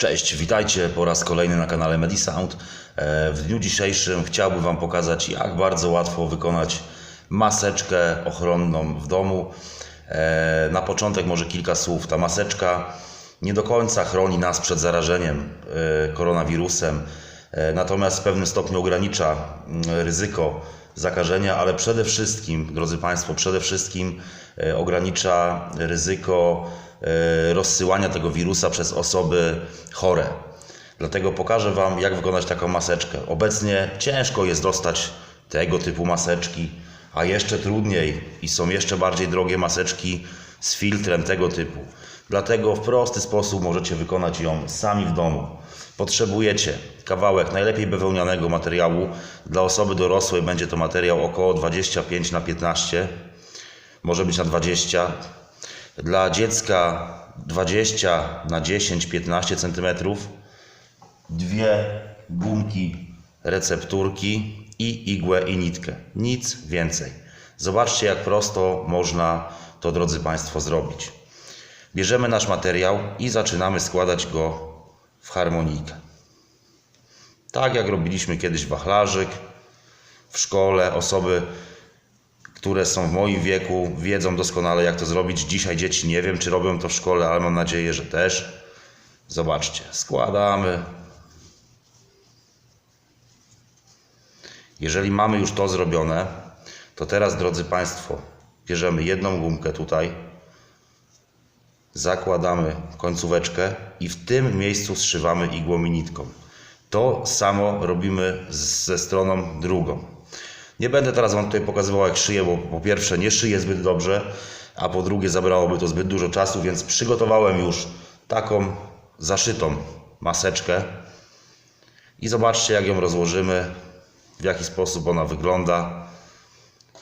Cześć, witajcie po raz kolejny na kanale Medisound. E, W dniu dzisiejszym chciałbym Wam pokazać, jak bardzo łatwo wykonać maseczkę ochronną w domu. E, Na początek może kilka słów. Ta maseczka nie do końca chroni nas przed zarażeniem e, koronawirusem, natomiast w pewnym stopniu ogranicza mm, ryzyko zakażenia, ale przede wszystkim, drodzy Państwo, przede wszystkim e, ogranicza ryzyko e, rozsyłania tego wirusa przez osoby chore. Dlatego pokażę Wam, jak wykonać taką maseczkę. Obecnie ciężko jest dostać tego typu maseczki, a jeszcze trudniej i są jeszcze bardziej drogie maseczki z filtrem tego typu. Dlatego w prosty sposób możecie wykonać ją sami w domu. Potrzebujecie kawałek najlepiej bawełnianego materiału. Dla osoby dorosłej będzie to materiał około 25 na 15, może być na 20. Dla dziecka 20 na 10-15 cm. Dwie gumki recepturki i igłę i nitkę. Nic więcej. Zobaczcie, jak prosto można to, drodzy Państwo, zrobić. Bierzemy nasz materiał i zaczynamy składać go w harmonijkę. Tak jak robiliśmy kiedyś wachlarzyk w szkole. Osoby, które są w moim wieku, wiedzą doskonale, jak to zrobić. Dzisiaj dzieci nie wiem, czy robią to w szkole, ale mam nadzieję, że też. Zobaczcie, składamy. Jeżeli mamy już to zrobione, to teraz, drodzy Państwo, bierzemy jedną gumkę tutaj, zakładamy końcóweczkę i w tym miejscu zszywamy igłą i nitką. To samo robimy ze stroną drugą. Nie będę teraz Wam tutaj pokazywał jak szyję, bo po pierwsze nie szyję zbyt dobrze, a po drugie zabrałoby to zbyt dużo czasu, więc przygotowałem już taką zaszytą maseczkę i zobaczcie jak ją rozłożymy, w jaki sposób ona wygląda.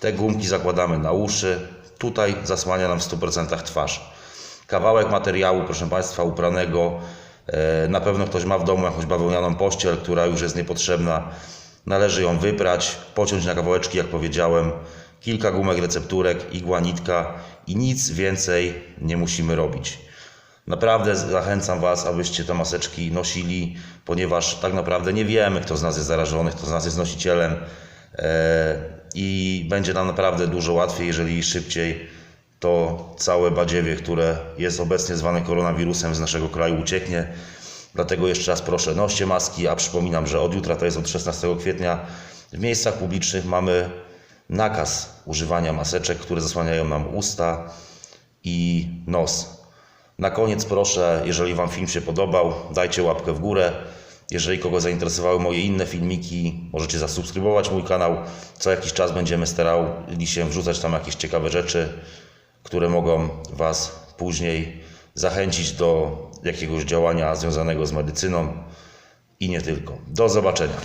Te gumki zakładamy na uszy, tutaj zasłania nam w 100% twarz. Kawałek materiału, proszę Państwa, upranego. E, Na pewno ktoś ma w domu jakąś bawełnianą pościel, która już jest niepotrzebna. Należy ją wyprać, pociąć na kawałeczki, jak powiedziałem. Kilka gumek recepturek, igła, nitka i nic więcej nie musimy robić. Naprawdę zachęcam Was, abyście te maseczki nosili, ponieważ tak naprawdę nie wiemy, kto z nas jest zarażony, kto z nas jest nosicielem e, i będzie nam naprawdę dużo łatwiej, jeżeli szybciej to całe badziewie, które jest obecnie zwane koronawirusem z naszego kraju ucieknie. Dlatego jeszcze raz proszę, noście maski, a przypominam, że od jutra, to jest od 16 kwietnia, w miejscach publicznych mamy nakaz używania maseczek, które zasłaniają nam usta i nos. Na koniec proszę, jeżeli Wam film się podobał, dajcie łapkę w górę. Jeżeli kogo zainteresowały moje inne filmiki, możecie zasubskrybować mój kanał. Co jakiś czas będziemy starali się wrzucać tam jakieś ciekawe rzeczy, które mogą Was później zachęcić do jakiegoś działania związanego z medycyną i nie tylko. Do zobaczenia.